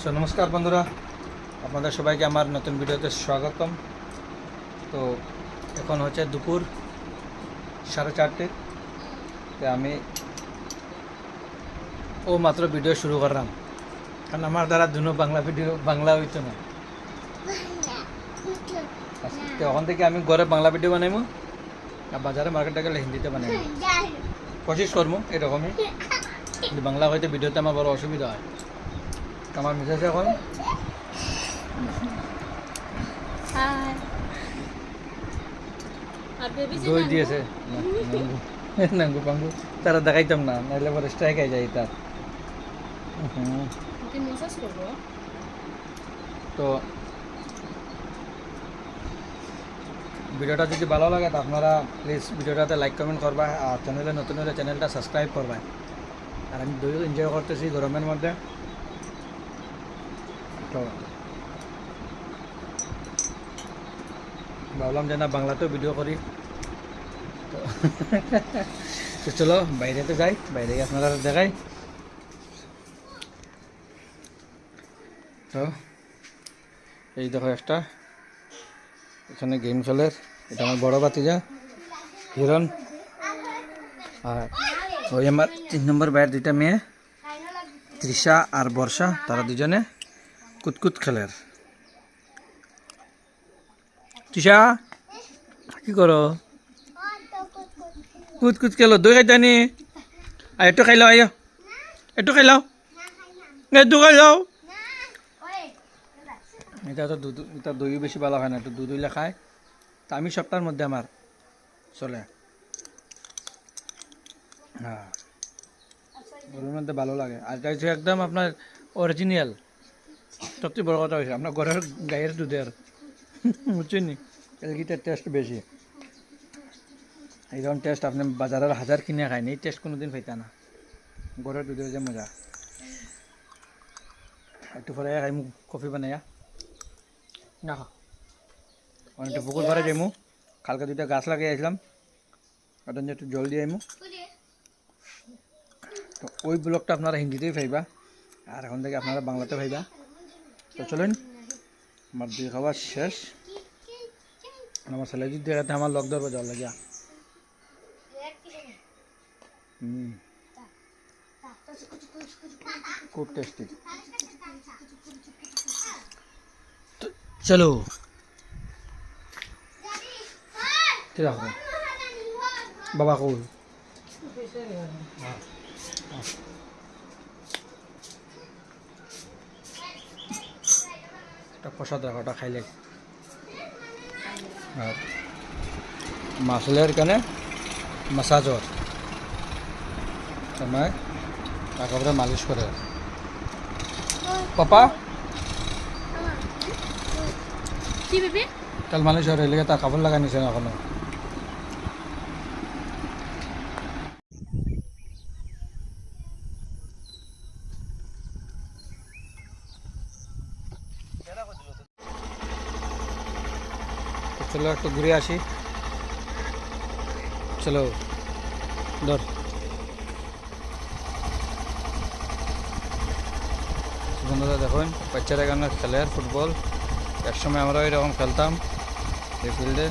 So নমস্কার বন্ধুরা। আপনাদের সবাইকে আমার নতুন ভিডিওতে স্বাগতম। তো এখন হচ্ছে দুপুর সাড়ে চারটে। তো আমি ও মাত্র ভিডিও শুরু করলাম। কারণ আমার দ্বারা দুনো বাংলা ভিডিও বাংলা হইতো না। আচ্ছা, তো ওখান থেকে আমি ঘরে বাংলা ভিডিও বানাইমু। আর বাজারে মার্কেটে গেলে হিন্দিতে বানাইমু। কোশিশ করব এরকমই। কিন্তু বাংলা হয়তো ভিডিওতে আমার বড় অসুবিধা হয়। আমার মিসেস এখন দই দিয়েছে নাঙ্গু পাঙ্গু তারা দেখাইতাম না নাহলে পরে স্ট্রাইক হয়ে যায় তার তো ভিডিওটা যদি ভালো লাগে তো আপনারা প্লিজ ভিডিওটাতে লাইক কমেন্ট করবা আর চ্যানেলে নতুন হলে চ্যানেলটা সাবস্ক্রাইব করবা আর আমি দই এনজয় করতেছি গরমের মধ্যে। তো ভাবলাম যে না বাংলাতেও ভিডিও করি তো তো চলো বাইরেতে যাই বাইরে আপনারা দেখাই তো এই দেখো একটা এখানে গেম খেলের এটা আমার বড় বাতিজা হিরণ আর ওই আমার তিন নম্বর বাইরের দুইটা মেয়ে তৃষা আর বর্ষা তারা দুজনে কুতকুত খেলের। তৃষা কি করো? কুত কুত খেলো দই খাইতানি আর একটু খাই লাও আইয়া একটু খাই লাও। একটু খাই লাও। এটা তো দুধ এটা দইও বেশি ভালো হয় না একটু দুধ হইলে খায়। তা আমি সপ্তাহের মধ্যে আমার চলে। হ্যাঁ গরুর মধ্যে ভালো লাগে। আর একদম আপনার অরিজিনাল সবচেয়ে বড় কথা হয়েছে। আপনার ঘরের গায়ের দুধের বুঝছেন এলগিটার টেস্ট বেশি। এইরকম টেস্ট আপনি বাজারের হাজার কিনে খায়নি এই টেস্ট কোনোদিন পাইতা না। ঘরের দুধের যে মজা। একটু পরে খাই কফি বানাইয়া না অনেকটা পুকুর ভরে যাইমু কালকে দুইটা গাছ লাগিয়ে আসলাম ওটা একটু জল দিয়ে আইমু। তো ওই ব্লগটা আপনারা হিন্দিতেই পাইবা। আর এখন থেকে আপনারা বাংলাতে পাইবা। তো চলুন, আমার দুই খাবার শেষ। আমার যদি দেখাতে আমার লগ ধরবো, জল লাগিয়া। খুব টেস্টি চলো। বাবা কৌ একটা প্রসাদ রাখাটা খাইলে। আর মাসলের কানে মাসাজর তোমায় তাকে মালিশ করে পাপা? কি বেবি? তেল মালিশ করে এলিগে তার কাপড় লাগাই নিছে এখনও একটু ঘুরে আসি। চলো, ধর। বন্ধুরা, দেখুন, বাচ্চারা এখানে খেলে ফুটবল। একসময় আমরা এরকম খেলতাম এই ফিল্ডে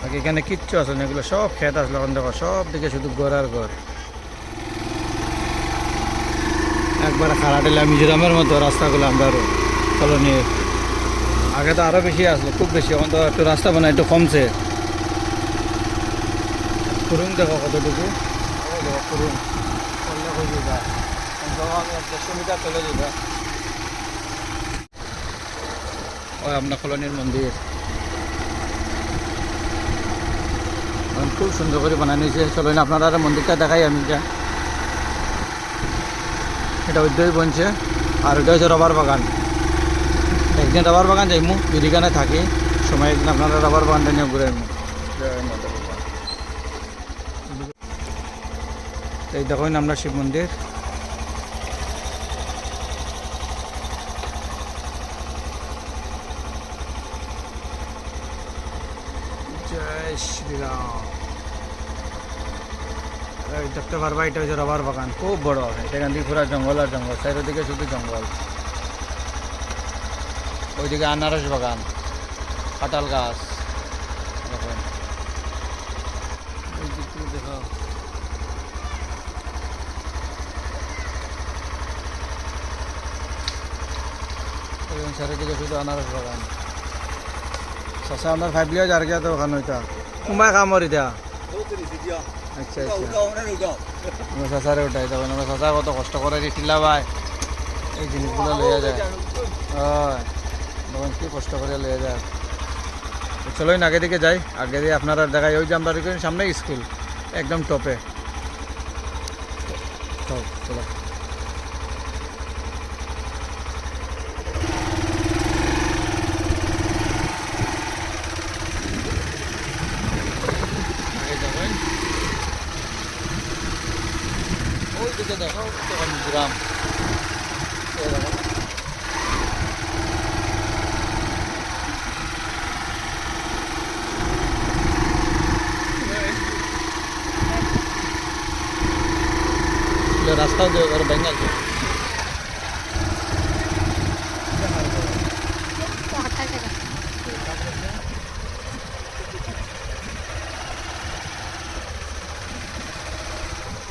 বাকি এখানে কিচ্ছু আসলে না, এগুলো সব খেত আসলো এখন দেখো সব দিকে শুধু ঘর আর ঘর। একবার খারাপ মিজোরামের মতো রাস্তাগুলো আমরা আরও কলোনির আগে তো আরও বেশি আসলো, খুব বেশি। এখন তো একটু রাস্তা বানায় একটু কমছে। কুরুং দেখো কতটুকু। ও দেখো কুরুং। করলে হয়ে যাবা আমি দেড়শো মিটার চলে যাবা। ওই আপনার কলোনির মন্দির। খুব সুন্দর করে বানানো হয়েছে চলো না, আপনারা আর মন্দিরটা দেখাই আমি যা। এটা উদ্যোগ বনছে। আর ওইটা হচ্ছে রবার বাগান। একদিন রাবার বাগান যাইমু যদি কানে থাকি। সময় একদিন আপনারা রবার বাগানটা নিয়ে ঘুরে এই দেখুন আমরা শিব মন্দির। জয় দেখতে পারবা, এটা হচ্ছে রবার বাগান। খুব বড় সেখান থেকে পুরো জঙ্গল আর জঙ্গল, চারিদিকে শুধু জঙ্গল। ওইদিকে আনারস বাগান কাঁঠাল গাছ দেখুন এই দিক বাগান। শশা আমার ফাইভলিও যার গিয়া তো ওখানে ওইটা কুমায় কামর আচ্ছা আচ্ছা। শশারে উঠাই তখন আমরা শশা কত কষ্ট করে টিলা পাই এই জিনিসগুলো লইয়া যায় হয়। তখন কি কষ্ট করে লইয়া যায়। চলোই আগে দিকে যাই। আগে দিয়ে আপনারা দেখাই, ওই যে আমরা সামনে স্কুল, একদম টপে। চলো ওই দিকে দেখো গ্রাম। রাস্তাও ওর বেঙ্গাল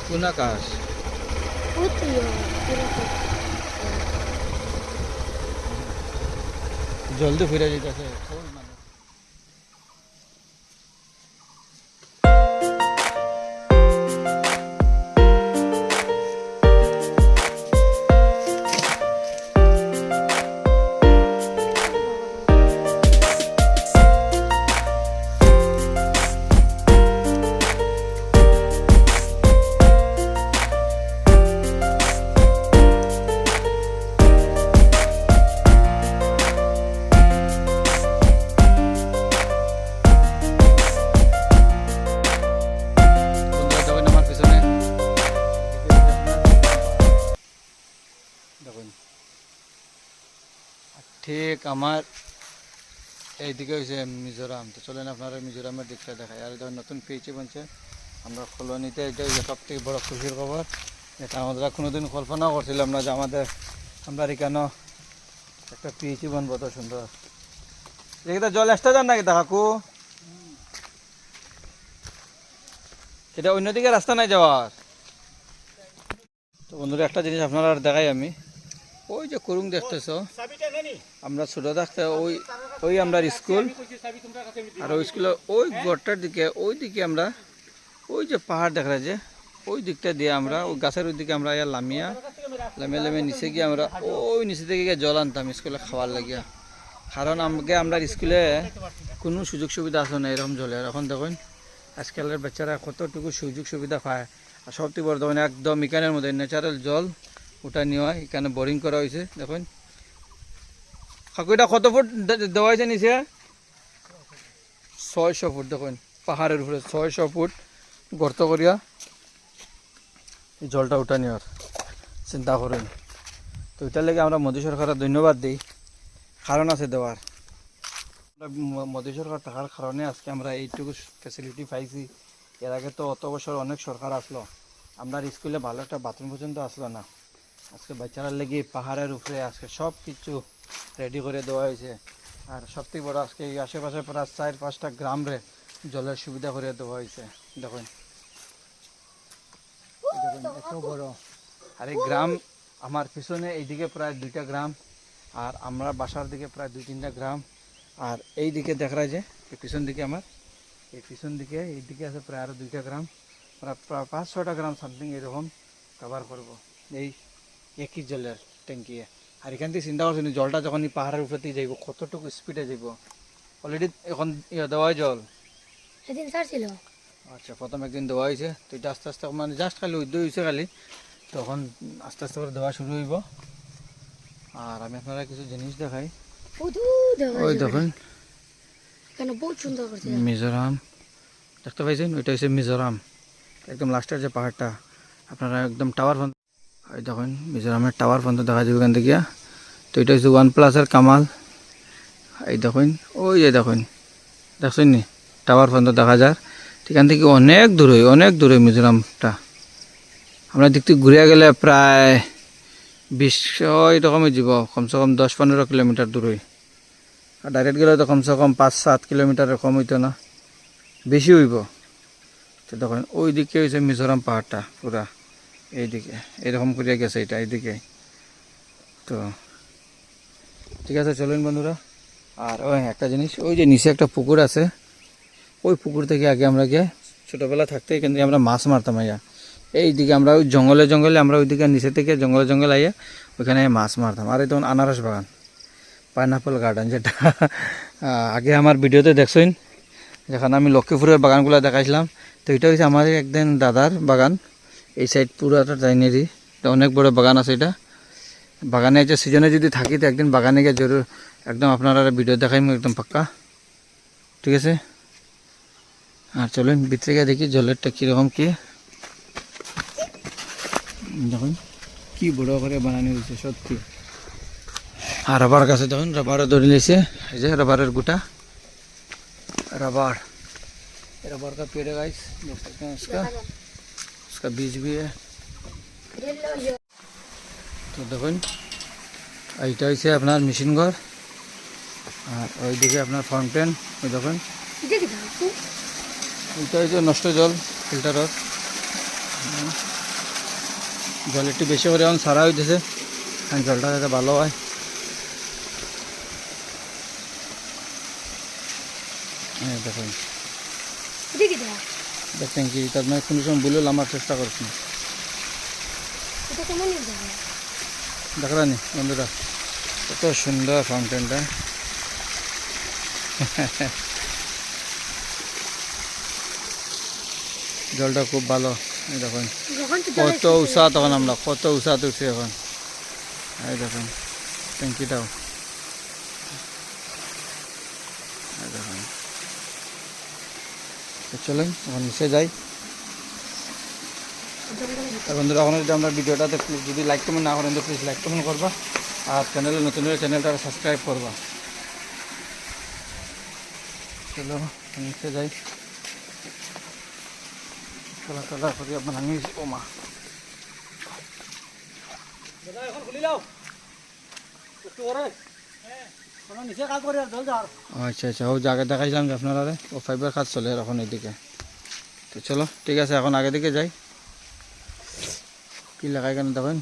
কোন আকাশ জলদি ফিরে যেতেছে। আমার এইদিকে হয়েছে মিজোরাম। তো চলেন আপনারা মিজোরামের দিকটা দেখায় আর দেখুন নতুন পেয়েছি বলছে আমরা কলোনিতে এটা সব থেকে বড় খুশির খবর। এটা আমরা কোনোদিন কল্পনাও করছিলাম না যে আমাদের আমরা এখানে একটা পেয়েছি বনবো তো সুন্দর। এখানে জল আসতে যান নাকি কাকু? এটা অন্যদিকে রাস্তা নাই যাওয়ার। তো বন্ধুরা, একটা জিনিস আপনারা দেখাই আমি। ওই যে করুং দেখতেছ। আমরা ছোট থাকতে ওই ওই আমরা স্কুল। আর ওই স্কুলে ওই গড়টার দিকে ওই দিকে আমরা ওই যে পাহাড় দেখা যায় যে ওই দিকটা দিয়ে আমরা ওই গাছের ওই দিকে আমরা ইয়া লামিয়া লামিয়ে লামিয়ে নিচে গিয়ে আমরা ওই নিচে থেকে গিয়ে জল আনতাম স্কুলে খাওয়ার লাগিয়া। কারণ আমাকে আমরা স্কুলে কোনো সুযোগ সুবিধা আছে না এরকম জলের এখন দেখুন আজকালের বাচ্চারা কতটুকু সুযোগ সুবিধা পায়। আর সবথেকে বড় একদম ইকানের মধ্যে ন্যাচারাল জল ওটা নেওয়া এখানে বোরিং করা হয়েছে দেখুন। কত ফুট দেওয়া হয়েছে নিচে ছয়শো ফুট, দেখুন পাহাড়ের উপরে ছয়শো ফুট গর্ত করিয়া। জলটা উঠা নেওয়ার চিন্তা করেন। তো এটার লেগে আমরা মোদী সরকারের ধন্যবাদ দিই কারণ আছে দেওয়ার মোদী সরকার থাকার কারণে আজকে আমরা এইটুকু ফ্যাসিলিটি পাইছি। এর আগে তো অত বছর অনেক সরকার আসলো। আমরা স্কুলে ভালো একটা বাথরুম পর্যন্ত আসলো না। আজকে বাচ্চারা লেগে পাহাড়ের উপরে আজকে সব কিছু রেডি করে দেওয়া হয়েছে। আর সবথেকে বড় আজকে এই আশেপাশে প্রায় চার পাঁচটা গ্রামরে জলের সুবিধা করে দেওয়া হয়েছে। দেখুন। দেখুন, এত বড়। আর এই গ্রাম, আমার পিছনে এইদিকে প্রায় দুইটা গ্রাম, আর আমরা বাসার দিকে প্রায় দুই তিনটা গ্রাম। আর এই দিকে দেখা যায় পিছন দিকে আমার, এই পিছন দিকে এই দিকে আছে প্রায় আরও দুইটা গ্রাম। প্রায় প্রায় পাঁচ ছটা গ্রাম সামথিং এরকম কভার করব। এই একই জলের ট্যাঙ্কিয়ে আর এখান থেকে চিন্তা করছেন জলটা যখন এই পাহাড়ের উপরে দিয়ে যাইব কতটুকু স্পিডে যাইব? অলরেডি এখন ইয়ে দেওয়া জল। সেদিন ছাড়ছিল আচ্ছা প্রথম একদিন দেওয়া হয়েছে। তো এটা আস্তে আস্তে মানে জাস্ট খালি উদ্যোগ হয়েছে খালি। তখন আস্তে আস্তে করে দেওয়া শুরু হইব। আর আমি আপনারা কিছু জিনিস দেখাই। ওই। দেখুন। মিজোরাম। দেখতে পাইছেন? ওইটা হচ্ছে মিজোরাম। একদম লাস্টের যে পাহাড়টা আপনারা একদম টাওয়ার ওই দেখুন, মিজোরামের টাওয়ার পর্যন্ত দেখা যাবে এখান থেকে। তো এটা হচ্ছে ওয়ান প্লাসের কামাল। এই দেখুন, ওই যে দেখুন, দেখছেন নি? টাওয়ার পর্যন্ত দেখা যায় এখান থেকে অনেক দূরে অনেক দূরে মিজোরামটা। আমরা দিক থেকে ঘুরে গেলে প্রায় বিশ এরকমই যাব কমসে কম দশ পনেরো কিলোমিটার দূর। আর ডাইরেক্ট গেলে তো কমসে কম পাঁচ সাত কিলোমিটারের কম হইতো না। বেশি হইব। তো তখন ওই দিকে হয়েছে মিজোরাম পাহাড়টা, পুরা। এইদিকে, এরকম করে গেছে এটা, এইদিকে। তো, ঠিক আছে, চলুন বন্ধুরা। আর, ওই একটা জিনিস, ওই যে নিচে একটা পুকুর আছে, ওই পুকুর থেকে আগে আমরা গিয়ে ছোটোবেলা থাকতে থেকে আমরা মাছ মারতাম আইয়া এইদিকে আমরা ওই জঙ্গলে জঙ্গলে, আমরা ওইদিকে নিচে থেকে জঙ্গলে জঙ্গলে আইয়া ওইখানে মাছ মারতাম। আর এই তখন আনারস বাগান, পাইনাপল গার্ডেন যেটা। আগে আমার ভিডিওতে দেখছেন যেখানে আমি লক্ষ্মীপুরের বাগানগুলো দেখাইছিলাম, তো এটা হচ্ছে আমার একদিন দাদার বাগান। এই সাইড পুরাটা ডাইনেরই এটা অনেক বড় বাগান আছে এটা। বাগানে যে সিজনে যদি থাকি তো একদিন বাগানে গিয়ে জরুর একদম আপনারা ভিডিও দেখাই একদম পাক্কা। ঠিক আছে? আর চলুন, ভিতরে গিয়ে দেখি জলেরটা কীরকম কী। দেখুন, কি বড় করে বানানো হয়েছে, সত্যি। আর রাবার গাছে দেখুন রাবারও ধরে নিয়েছে। এই যে রাবারের গুটা। রাবার রাবার কা পেড়ে গাছ इसका इसका बीज भी है তো দেখুন এইটা হচ্ছে আপনার মেশিন ঘর আর ওইদিকে আপনার ফাউন্টেন ওই দেখুন এটা কি দাও এইটা হচ্ছে নষ্ট জল ফিল্টারত হুম। জল একটু বেশি করে এখন সারা হইতেছে কারণ জলটা যাতে ভালো হয় দেখতেন কি তার মানে কোনো সময় বলেও নামার চেষ্টা করছি না। এটা কেমন বন্ধুরা কত সুন্দর ফাউন্টেনটা জলটা খুব ভালো এই দেখুন। কত উষা তখন আমরা কত উষা উঠছি এখন। এই দেখুন ট্যাঙ্কিটাও এই দেখুন তো চলুন এখন নিচে যাই। বন্ধুরা এখন যদি আমরা ভিডিওটাতে প্লিজ যদি লাইক কমেন্ট না করেন তো প্লিজ লাইক কমেন্ট করবা। আর চ্যানেলে নতুন হলে চ্যানেলটা সাবস্ক্রাইব করবা। চলো নিচে যাই। চলা চলা করি আপনার আমি ও মা। আচ্ছা আচ্ছা। ও জায়গা দেখাইছিলাম যে আপনারা ও ফাইবার কাজ চলে এখন এইদিকে তো চলো, ঠিক আছে, এখন আগে দিকে যাই। কি লাগাই কেন দেখুন?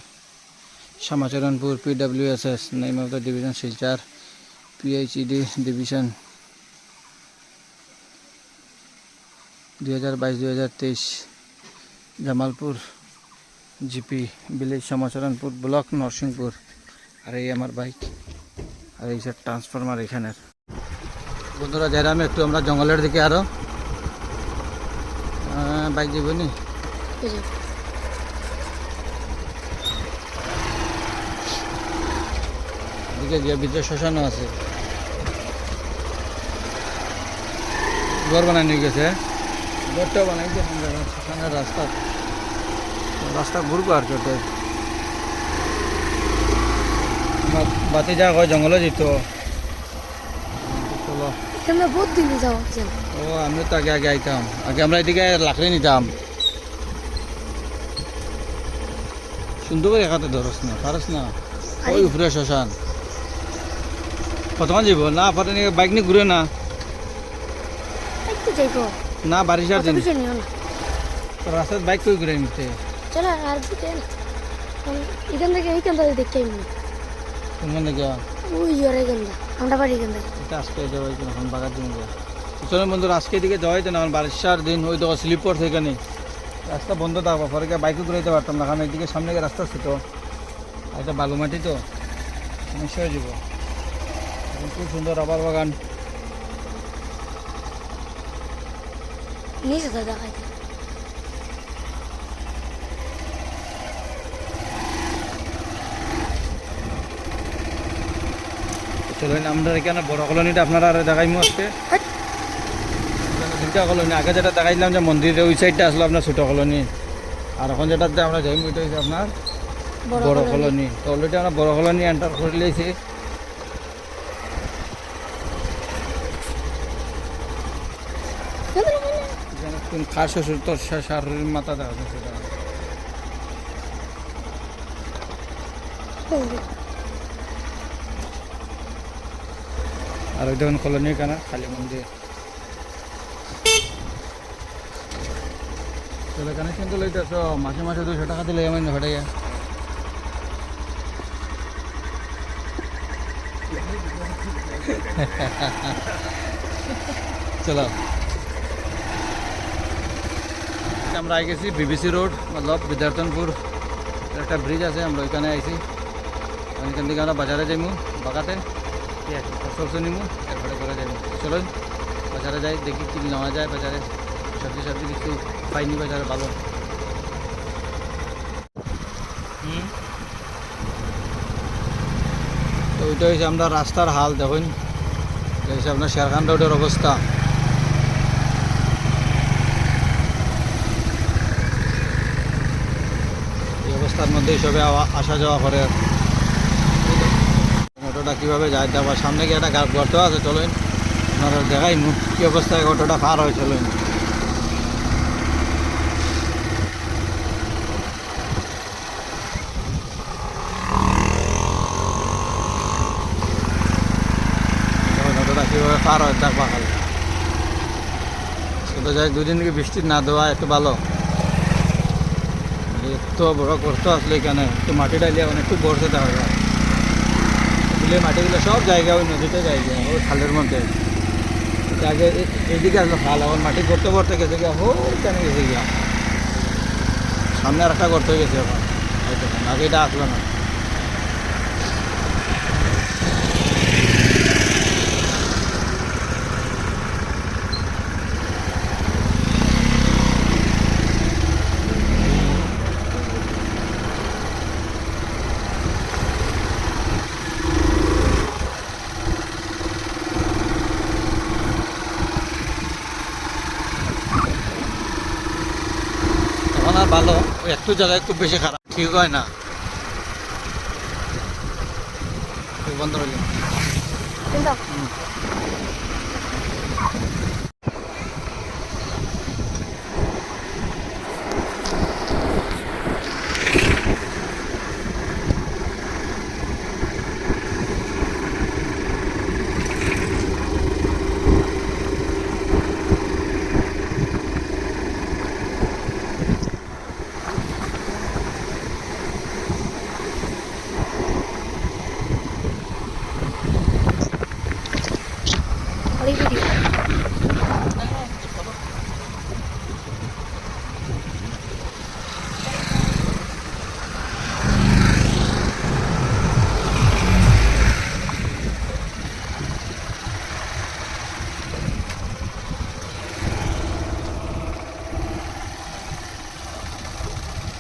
Shyamacharanpur P W S S name of the division Silchar PHED division দুই হাজার বাইশ, দুই হাজার তেইশ, Jamalpur, GP village Shyamacharanpur, block, Narsingpur. আর, এই আমার বাইক। এই স্যার ট্রান্সফরমার এখানের বন্ধুরা যারা আমি একটু আমরা জঙ্গলের দিকে আরও বাইক এদিকে গিয়ে ভিতরে শ্মশানও আছে। ঘর বানাই নিয়ে গেছে। ঘরটাও বানাইছে শ্মশানের রাস্তা। রাস্তা ঘুরবো আর কি ওটাই। আমার বাতি যা হয় জঙ্গলে যেত বহুত দিন যাও ও আমি তো আগে আগে আইতাম। আগে আমরা এদিকে লাকড়ি নিতাম। সুন্দর করে একাতে ধরস না পারস না। ওই উপরে শ্মশান। কতক্ষণ যাব না পারে বাইক নিয়ে ঘুরে না। যাইবো। না বারিশার দিন। রাস্তায় বাইক কই ঘুরে নিতে? চলো আর এখান থেকে এইখান থেকে দেখতে এমনি কোনখান ওই জোরে এখান আমরা বাড়ি এখান এটা আজকে যাওয়াই তো এখন বাগার দিন যাওয়া চলো বন্ধুরা আজকে এদিকে যাওয়াই তো না বারিশার দিন ওই তো স্লিপ করছে এখানে। রাস্তা বন্ধ থাকব পরে বাইকে ঘুরাইতে পারতাম না কারণ এদিকে সামনে গিয়ে রাস্তা ছিল আর এটা বালু মাটি তো সমস্যা হয়ে যাব। এখন খুব সুন্দর রাবার বাগান। নিচে তো দেখাইতে চলো আমরা এখানে বড় কলোনিটা আপনারা আর দেখাইমু আজকে। এখানে দুইটা কলোনি আগে যেটা দেখাইছিলাম যে মন্দিরের ওই সাইডটা আসলো আপনার ছোটো কলোনি। আর এখন যেটাতে আমরা যাইমু এটা হচ্ছে আপনার বড় কলোনি। তো অলরেডি আমরা বড় কলোনি এন্টার করে লিয়েছি খাস শ্বশুর তোর শাশুড়ির মাথা দেখা যাচ্ছে আর ওই দেখুন কলোনি কানা, কালী মন্দির। চলে কানেকশন তো লইতেছ, মাসে মাসে দুশো টাকা দিলে এমন হটে যায়। চলো। আমরা আই গেছি বিবিসি রোড, মতলব বিদ্যার্থনপুর। একটা ব্রিজ আছে, আমরা ওইখানে আইছি। ওইখান থেকে আমরা বাজারে যাইমু, বাগাতে। ফসল নিমু এরপরে করে যাইমু চলুন, বাজারে যাই, দেখি কি নেওয়া যায় বাজারে। সবজি সবজি কিছু পাইনি বাজারে, ভালো। তো ওইটা হচ্ছে আমরা রাস্তার হাল, দেখুন। হচ্ছে আপনার শেরখান রোডের অবস্থা। এই অবস্থার মধ্যেই সবে আসা যাওয়া করে অটোটা কীভাবে যায় তারপর সামনে গিয়ে একটা গর্ত আছে, চলুন। আপনারা দেখাই কী অবস্থায় অটোটা পার হয়, চলুন। কীভাবে পার হয় দেখবা খালি তো যাই দুদিন থেকে বৃষ্টি না দেওয়া একটু ভালো। এত বড় করতে আসলে এখানে একটু মাটি ডালিয়া মানে একটু বর্ষে দেওয়া যায়। বিলে মাটিগুলো সব জায়গায় ওই নদীতে জায়গা ওই খালের মধ্যে। আগে এদিকে আসলো খাল, এখন মাটি করতে করতে গেছে গিয়া, হো, কেন গেছে গিয়া? সামনে আর একটা করতে গেছে এখন। আগে এটা আসলো না এখন আর ভালো ওই একটু জায়গায় খুব বেশি খারাপ। ঠিক হয় না। বন্ধ হয়ে গেল। কিন্তু খালি ভিডিও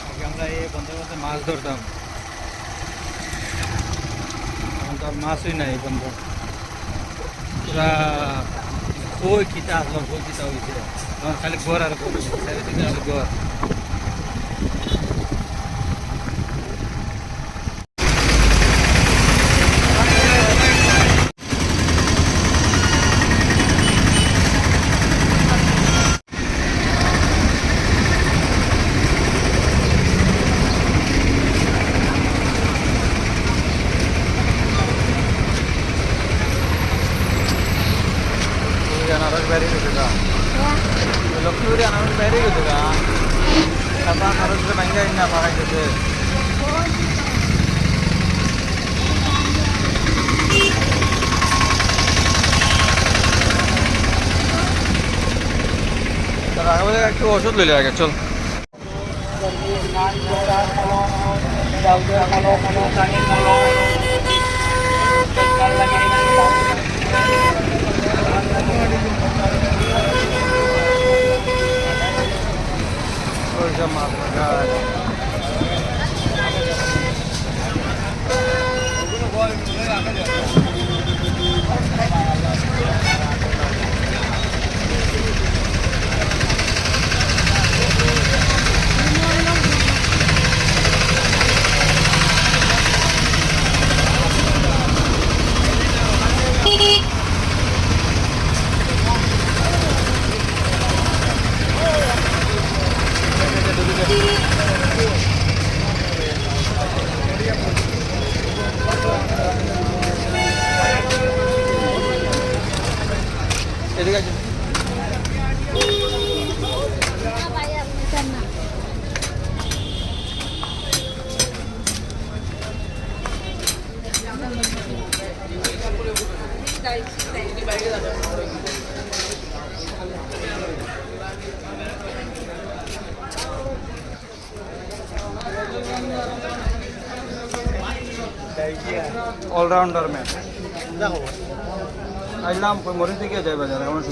আগে আমরা এই বন্ধের মধ্যে মাছ ধরতাম এখন মাছই নাই বন্ধু। পুরা কই কিতা আসলাম কই কিতা খালি ঘর আর ঘর চারিদিকে আনারস বেরিয়ে গেছে গা লক্ষ্মীপুরি আনারস বেরিয়ে গেছে গা তারপর আনারসটা ভাঙ্গা না পাড়া গেছে তার আগে বলে একটু ওষুধ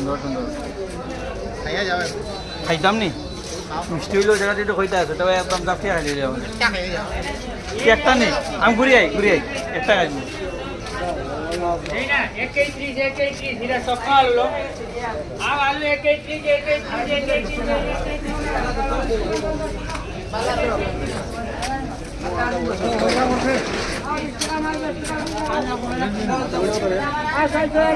বাজার এমন সুন্দর সুন্দর খাইতাম নি মিষ্টি হইলেও জায়গাটা একটু খইতে আছে তবে একদম জাফিয়া খাই দিলে হবে কি একটা নেই আমি ঘুরি আই ঘুরি আই একটা খাইবো এই না একেই ত্রিশ একেই ত্রিশ এটা সকাল হলো আর আলু একেই ত্রিশ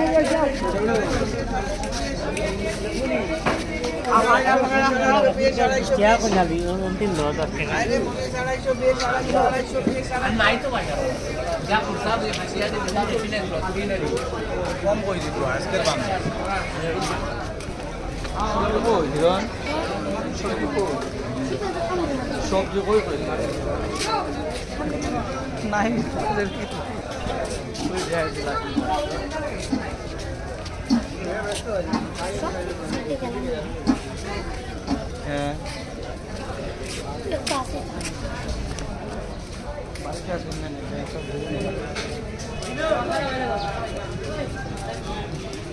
সবজি কই কই নাই কি যায় দিলা। হ্যাঁ বাড়িতে আসেন না না, সব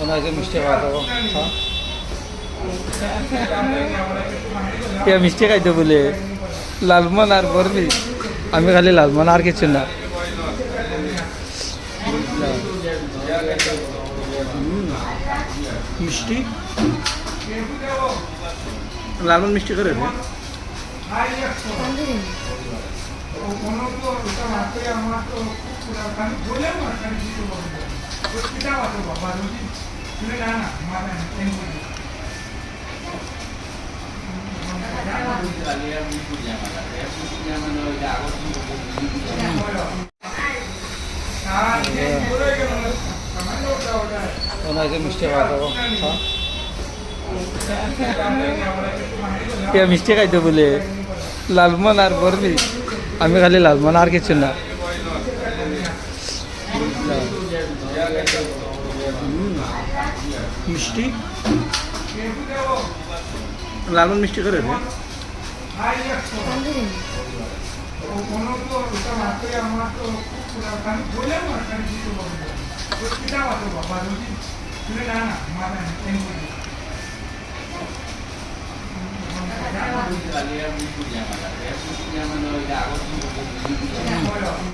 ওনাকে মিষ্টি খাওয়া দেবো কে মিষ্টি খাইতে বলে? লালমন আর বরবি? আমি খালি লালমন আর কিছু না। মিষ্টি? লালমন মিষ্টি করে রে মিষ্টি কে মিষ্টি খাইতে বলে? লালমন আর বরবি? আমি খালি লালমন আর কিছু না। মিষ্টি? লালমন মিষ্টি করে রে